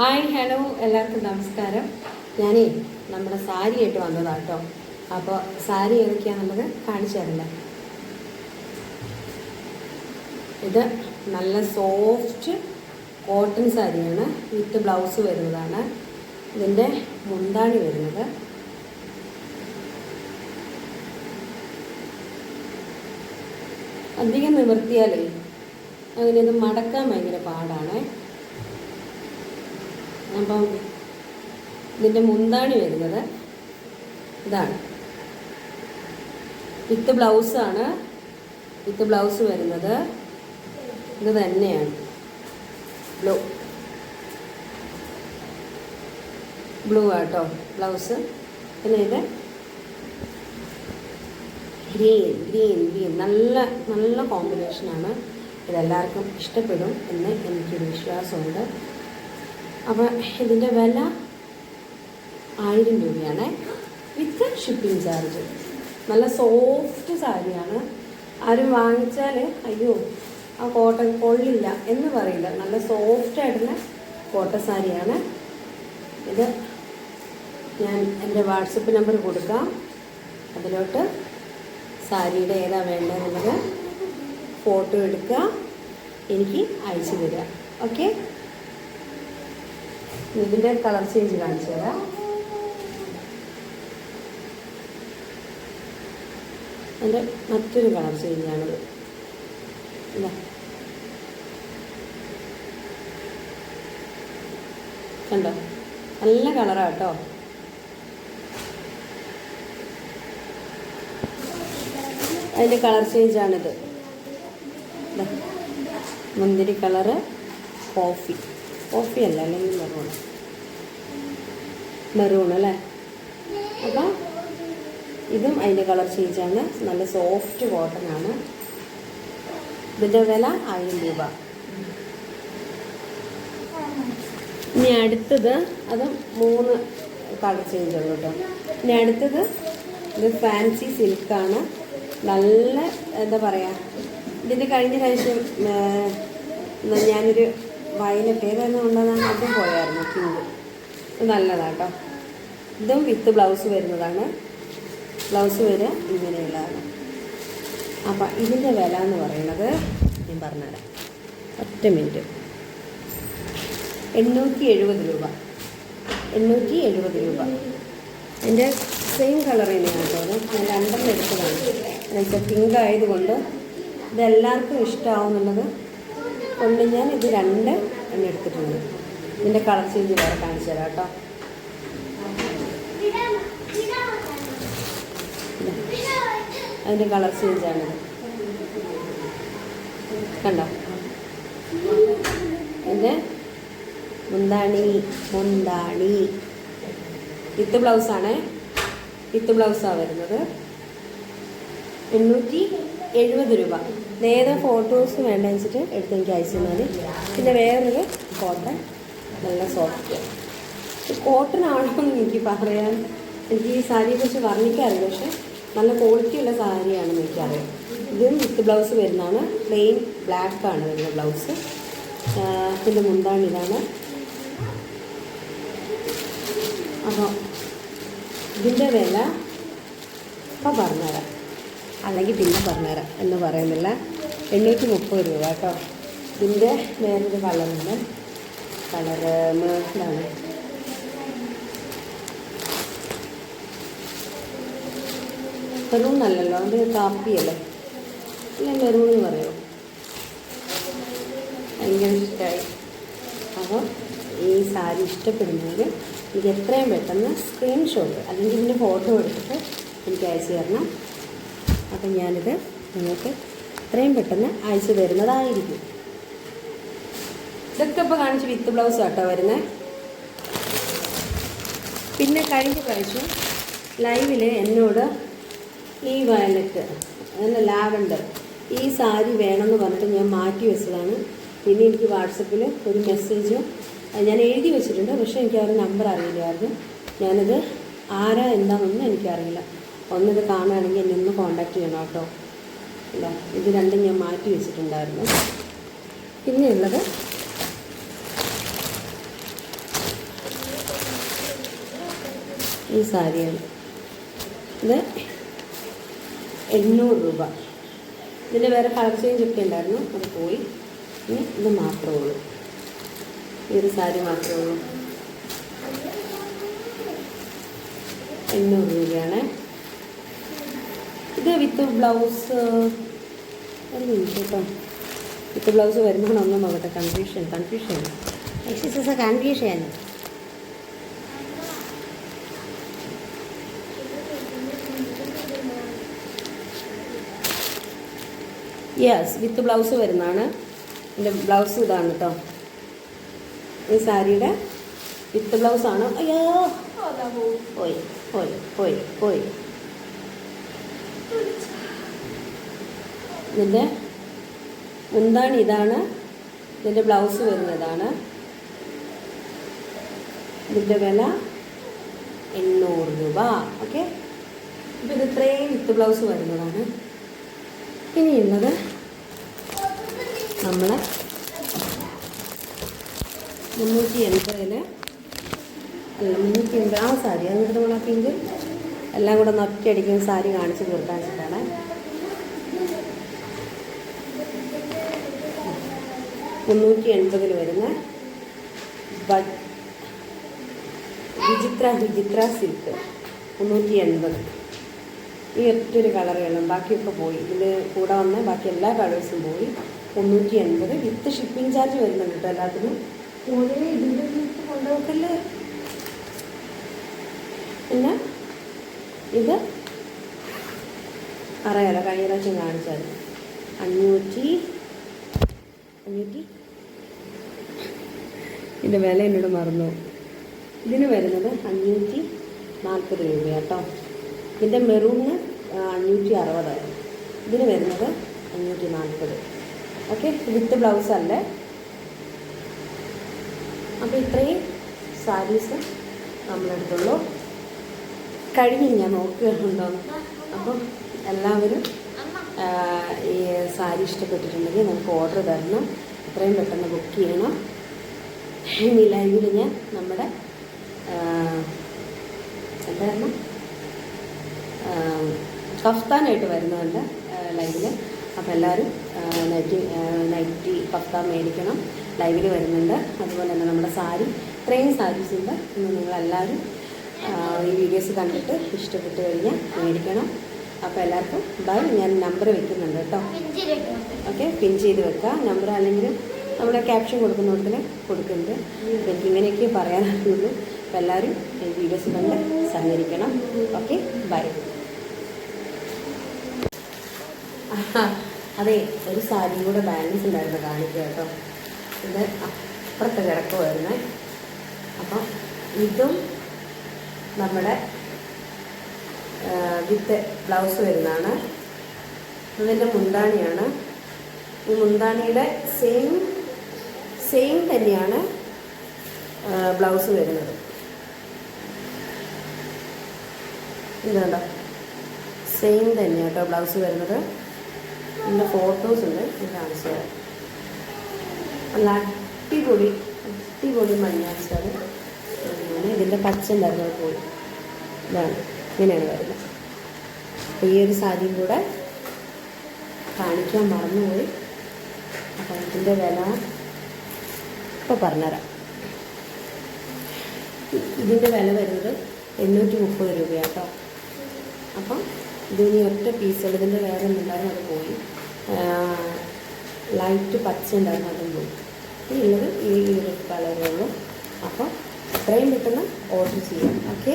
Hi hello എല്ലാവർക്കും നമസ്കാരം. ഞാനേ നമ്മുടെ സാരി ആയിട്ട് വന്നതാണ് കേട്ടോ. അപ്പോൾ സാരി ഏതൊക്കെയാണെന്നുള്ളത് കാണിച്ചു തരണ്ട. ഇത് നല്ല സോഫ്റ്റ് കോട്ടൺ സാരിയാണ്. വിത്ത് ബ്ലൗസ് വരുന്നതാണ്. ഇതിന്റെ മുന്താണി വരുന്നത്. അധികം നിവർത്തിയാലേ അങ്ങനെ ഇത് മടക്കാൻ ഭയങ്കര പാടാണേ. അപ്പം ഇതിന്റെ മുന്താണി വരുന്നത്. ഇതാണ്. വിത്ത് ബ്ലൗസാണ് വിത്ത് ബ്ലൗസ് വരുന്നത്. ഇത് തന്നെയാണ്. ബ്ലൂ. ബ്ലൂ ആട്ടോ ബ്ലൗസ്. പിന്നെ ഇത് ഗ്രീൻ ഗ്രീൻ ഗ്രീൻ. നല്ല നല്ല കോമ്പിനേഷനാണ്. ഇതെല്ലാവർക്കും ഇഷ്ടപ്പെടും എന്ന് എനിക്കൊരു വിശ്വാസമുണ്ട്. അപ്പോൾ ഇതിന്റെ വില ആയിരം രൂപയാണ്. വിത്ത് ഷിപ്പിംഗ് ചാർജ് നല്ല സോഫ്റ്റ് സാരിയാണ്. ആരും വാങ്ങിച്ചാൽ അയ്യോ ആ കോട്ടൺ കൊള്ളില്ല എന്ന് പറയില്ല. നല്ല സോഫ്റ്റ് ആയിട്ടുള്ള കോട്ടൺ സാരിയാണ്. ഇത് ഞാൻ എന്റെ വാട്സപ്പ് നമ്പർ കൊടുക്കാം. അതിലോട്ട് സാരിയുടെ ഏതാ വേണ്ടതെന്നുള്ളത് ഫോട്ടോ എടുക്കുക. എനിക്ക് അയച്ചു തരിക. ഓക്കെ ഇതിന്റെ കളർ ചേഞ്ച് കാണിച്ചു തരാം. എന്റെ മറ്റൊരു കളർ ചേഞ്ചാണിത് കണ്ടോ? നല്ല കളറാണ് കേട്ടോ. അതിന്റെ കളർ ചേഞ്ചാണിത് മുന്തിരി കളറ് കോഫി. കോഫി അല്ല? അല്ലെങ്കിൽ മെറൂൺ മെറൂൺ അല്ലേ? അപ്പം ഇതും അതിന്റെ കളർ ചേഞ്ചാണ് നല്ല സോഫ്റ്റ് കോട്ടൺ ആണ്. ഇതിന്റെ വില ആയിരം രൂപ. ഇനി അടുത്തത് അത് മൂന്ന് കളർ ചേഞ്ച് ഉള്ളൂ കേട്ടോ. ഇനി അടുത്തത് ഇത് ഫാൻസി സിൽക്കാണ് നല്ല എന്താ പറയുക ഇതിന്റെ കഴിഞ്ഞ പ്രാവശ്യം ഞാനൊരു വയലറ്റ് ഏതായിരുന്നു കൊണ്ടുവന്നാൽ അതും പോയായിരുന്നു പിങ്ക് ഇത് നല്ലതാട്ടോ. ഇതും വിത്ത് ബ്ലൗസ് വരുന്നതാണ്. ബ്ലൗസ് വരെ ഇങ്ങനെയുള്ളതാണ്. അപ്പം ഇതിന്റെ വില എന്ന് പറയുന്നത് ഞാൻ പറഞ്ഞുതരാം. ഒറ്റ മിനിറ്റ്. എണ്ണൂറ്റി എഴുപത് രൂപ. എണ്ണൂറ്റി എഴുപത് രൂപ. എന്റെ സെയിം കളർ തന്നെയാണ് അത് ഞാൻ രണ്ടെണ്ണം എടുത്തതാണ്. എന്നുവെച്ചാൽ പിങ്ക് ആയതുകൊണ്ട് ഇതെല്ലാവർക്കും ഇഷ്ടമാവുന്നുള്ളത് കൊണ്ട് ഞാൻ ഇത് രണ്ട് എണ്ണ എടുത്തിട്ടുണ്ട്. ഇതിന്റെ കളർ ചേഞ്ച് വേറെ കാണിച്ചു തരാം കേട്ടോ. അതിന്റെ കളർ ചേഞ്ചാണിത് കണ്ടോ? എന്റെ മുന്താണി മുന്താണി. വിത്ത് ബ്ലൗസാണ് വിത്ത് ബ്ലൗസാണ് വരുന്നത്. എണ്ണൂറ്റി എഴുപത് രൂപ. നേരെ ഫോട്ടോസ് വേണ്ട വെച്ചിട്ട് എടുത്ത് എനിക്ക് അയച്ചു തന്നാൽ പിന്നെ വേറൊരു കോട്ടൺ നല്ല സോഫ്റ്റ് കോട്ടൺ ആണെന്ന് എനിക്ക് പറയാൻ എനിക്ക് ഈ സാരിയെക്കുറിച്ച് വർണിക്കാറില്ല പക്ഷെ നല്ല ക്വാളിറ്റിയുള്ള സാരിയാണെന്ന് എനിക്കറിയാം. ഇതും വിത്ത് ബ്ലൗസ് വരുന്നതാണ്. പ്ലെയിൻ ബ്ലാക്ക് ആണ് വരുന്ന ബ്ലൗസ് പിന്നെ മുന്താണ് ഇതാണ്. അപ്പോൾ ഇതിന്റെ വില ഇപ്പം പറഞ്ഞുതരാം. അല്ലെങ്കിൽ പിന്നെ പറഞ്ഞുതരാം എന്ന് പറയുന്നില്ല. എണ്ണൂറ്റി മുപ്പത് രൂപ കേട്ടോ. ഇതിന്റെ വേറൊരു കളറുണ്ട് കളറ് മേളിലാണ് മെറൂൺ അല്ലല്ലോ അത് കാപ്പിയല്ലേ ഇല്ല മെറൂൺ എന്ന് പറയുമോ ഭയങ്കര ഇഷ്ടമായി അപ്പോൾ ഈ സാരി ഇഷ്ടപ്പെടുന്നെങ്കിൽ എനിക്ക് എത്രയും പെട്ടെന്ന് സ്ക്രീൻഷോട്ട് അല്ലെങ്കിൽ ഇതിന്റെ ഫോട്ടോ എടുത്തിട്ട് എനിക്ക് അയച്ചു തരണം. അപ്പം ഞാനിത് നിങ്ങൾക്ക് എത്രയും പെട്ടെന്ന് അയച്ചു തരുന്നതായിരിക്കും. ഇതൊക്കെ ഇപ്പോൾ കാണിച്ച് വിത്ത് ബ്ലൗസ് കേട്ടോ വരുന്നത്. പിന്നെ കഴിഞ്ഞ പ്രാവശ്യം ലൈവിൽ എന്നോട് ഈ വയലറ്റ് അല്ല ലാവൻഡർ ഈ സാരി വേണമെന്ന് പറഞ്ഞിട്ട് ഞാൻ മാറ്റി വെച്ചതാണ്. പിന്നെ എനിക്ക് വാട്സപ്പിൽ ഒരു മെസ്സേജ് ഞാൻ എഴുതി വെച്ചിട്ടുണ്ട് പക്ഷേ എനിക്ക് ആ ഒരു നമ്പർ അറിയില്ലായിരുന്നു. ഞാനത് ആരാ എന്താണെന്നൊന്നും എനിക്കറിയില്ല. ഒന്നിത് കാണുകയാണെങ്കിൽ എന്നെ ഒന്ന് കോണ്ടാക്ട് ചെയ്യണം കേട്ടോ. ഇല്ല ഇത് രണ്ടും ഞാൻ മാറ്റി വെച്ചിട്ടുണ്ടായിരുന്നു. പിന്നെയുള്ളത് ഈ സാരിയാണ്. ഇത് എണ്ണൂറ് രൂപ. ഇതിന്റെ വേറെ കളർ ചേഞ്ച് ഒക്കെ ഉണ്ടായിരുന്നു. അത് പോയി. ഇനി ഇത് മാത്രമേ ഉള്ളൂ. ഈ ഒരു സാരി മാത്രമേ ഉള്ളൂ. എണ്ണൂറ് രൂപയാണ്. ഇത് വിത്ത് ബ്ലൗസ് കേട്ടോ. വിത്ത് ബ്ലൗസ് വരുന്നതാണൊന്നും നോക്കട്ടെ confusion confusion exercise confusion yes with blouse വരുന്നതാണ്. എന്റെ ബ്ലൗസ് ഇതാണ് കേട്ടോ. ഈ സാരിയുടെ വിത്ത് ബ്ലൗസാണ്. അയ്യോ പോയി പോയി പോയി പോയി. ഇതിന്റെ മുന്താണി ഇതാണ് ഇതിന്റെ ബ്ലൗസ് വരുന്നതാണ്. ഇതിന്റെ വില എണ്ണൂറ് രൂപ. ഓക്കെ അപ്പോൾ ഇത് ഇത്രയും വിത്ത് ബ്ലൗസ് വരുന്നതാണ്. ഇനിയുള്ളത് നമ്മൾ മുന്നൂറ്റി എൺപതിൽ അല്ല മുന്നൂറ്റി എൺപത് ആ സാരി. എന്നിട്ട് നമ്മൾ പിങ്ക് എല്ലാം കൂടെ ഒന്ന് അടിക്കുന്ന സാരി കാണിച്ച് തീർക്കാൻ വെച്ചിട്ടാണ്. മുന്നൂറ്റി എൺപതിൽ വരുന്ന വിചിത്ര വിചിത്ര സിൽക്ക് മുന്നൂറ്റി എൺപത് ഈ ഒറ്റൊരു കളറുകളും ബാക്കിയൊക്കെ പോയി. ഇതിൽ കൂടെ വന്ന ബാക്കി എല്ലാ കളേഴ്സും പോയി. മുന്നൂറ്റി എൺപത് വിത്ത് ഷിപ്പിംഗ് ചാർജ് വരുന്നുണ്ട് കേട്ടോ എല്ലാത്തിനും. ഒരേ ഇതിന്റെ കൊണ്ടുപോക്കല്ലേ പിന്നെ ഇത് അറിയാലോ കഴിഞ്ഞ പ്രാവശ്യം കാണിച്ചാൽ അഞ്ഞൂറ്റി അഞ്ഞൂറ്റി ഇതിന്റെ വില എന്നോട് മറന്നു. ഇതിന് വരുന്നത് അഞ്ഞൂറ്റി നാൽപ്പത് രൂപ കേട്ടോ ഇതിന്റെ മെറൂണിന് അഞ്ഞൂറ്റി അറുപത്. ഇതിന് വരുന്നത് അഞ്ഞൂറ്റി നാൽപ്പത്. ഓക്കെ വിത്ത് ബ്ലൗസ് അല്ലേ? അപ്പോൾ ഇത്രയും സാരീസ് നമ്മളെടുത്തുള്ളൂ. കഴിഞ്ഞ് ഞാൻ നോക്കുകയുണ്ടോ അപ്പം എല്ലാവരും ഈ സാരി ഇഷ്ടപ്പെട്ടിട്ടുണ്ടെങ്കിൽ നമുക്ക് ഓർഡർ തരണം. എത്രയും പെട്ടെന്ന് ബുക്ക് ചെയ്യണം. ഇനി ലൈവിൽ ഞാൻ നമ്മുടെ എന്തായിരുന്നു കഫ്താനായിട്ട് വരുന്നുണ്ട് ലൈവിൽ അപ്പോൾ എല്ലാവരും നൈറ്റി നൈറ്റി കഫ്താൻ മേടിക്കണം. ലൈവിൽ വരുന്നുണ്ട്. അതുപോലെ തന്നെ നമ്മുടെ സാരി. ഇത്രയും സാരീസ് ഉണ്ട്. നിങ്ങളെല്ലാവരും ഈ വീഡിയോസ് കണ്ടിട്ട് ഇഷ്ടപ്പെട്ട് കഴിഞ്ഞാൽ മേടിക്കണം. അപ്പോൾ എല്ലാവർക്കും ബൈ ഞാൻ നമ്പർ വെക്കുന്നുണ്ട് കേട്ടോ. ഓക്കെ പിൻ ചെയ്ത് വെക്കുക. നമ്പർ അല്ലെങ്കിൽ നമ്മുടെ ക്യാപ്ഷൻ കൊടുക്കുന്നിടത്തിൽ കൊടുക്കുന്നുണ്ട്. അപ്പോൾ എനിക്ക് ഇങ്ങനെയൊക്കെ പറയാനുള്ളൂ അപ്പോൾ എല്ലാവരും ഈ വീഡിയോസ് കണ്ട് സഹകരിക്കണം. ഓക്കെ ബൈ അതെ ഒരു സാരിയും കൂടെ ബാലൻസ് ഉണ്ടായിരുന്നു കാണിക്കുക കേട്ടോ. ഇത് അപ്പുറത്ത് കിടക്കുമായിരുന്നേ അപ്പം ഇതും നമ്മുടെ വിത്ത് ബ്ലൗസ് വരുന്നതാണ്. ഇതിന്റെ മുന്താണിയാണ്. ഈ മുന്താണിയുടെ സെയിം സെയിം തന്നെയാണ് ബ്ലൗസ് വരുന്നത്. ഇതുണ്ടോ സെയിം തന്നെയാണ് കേട്ടോ ബ്ലൗസ് വരുന്നത്. ഇതിന്റെ ഫോട്ടോസ് ഉണ്ട്. ഞാൻ കാണിച്ചു തരാം. നല്ല അടിപൊളി അടിപൊളി മഞ്ഞാച്ചാൽ ഇതിന്റെ പച്ച ഉണ്ടായിരുന്നു പോയി. ഇതാണ്. ഇങ്ങനെയാണ് വരുന്നത്. അപ്പോൾ ഈ ഒരു സാരിയും കൂടെ കാണിക്കാൻ മറന്നുപോയി. അപ്പം ഇതിന്റെ വില ഇപ്പോൾ പറഞ്ഞുതരാം. ഇതിന്റെ വില വരുന്നത് എണ്ണൂറ്റി മുപ്പത് രൂപയാണ് കേട്ടോ അപ്പം ഇതിന് ഒറ്റ പീസുകൾ ഇതിന്റെ വേറെ ഒന്നുണ്ടായിരുന്നു അത് പോയി. ലൈറ്റ് പച്ച ഉണ്ടായിരുന്നു അതും പോയി. ഇനി ഉള്ളത് ഈ ഒരു കളറുള്ളൂ അപ്പോൾ അപ്പം എത്രയും പെട്ടെന്ന് ഓർഡർ ചെയ്യാം. ഓക്കെ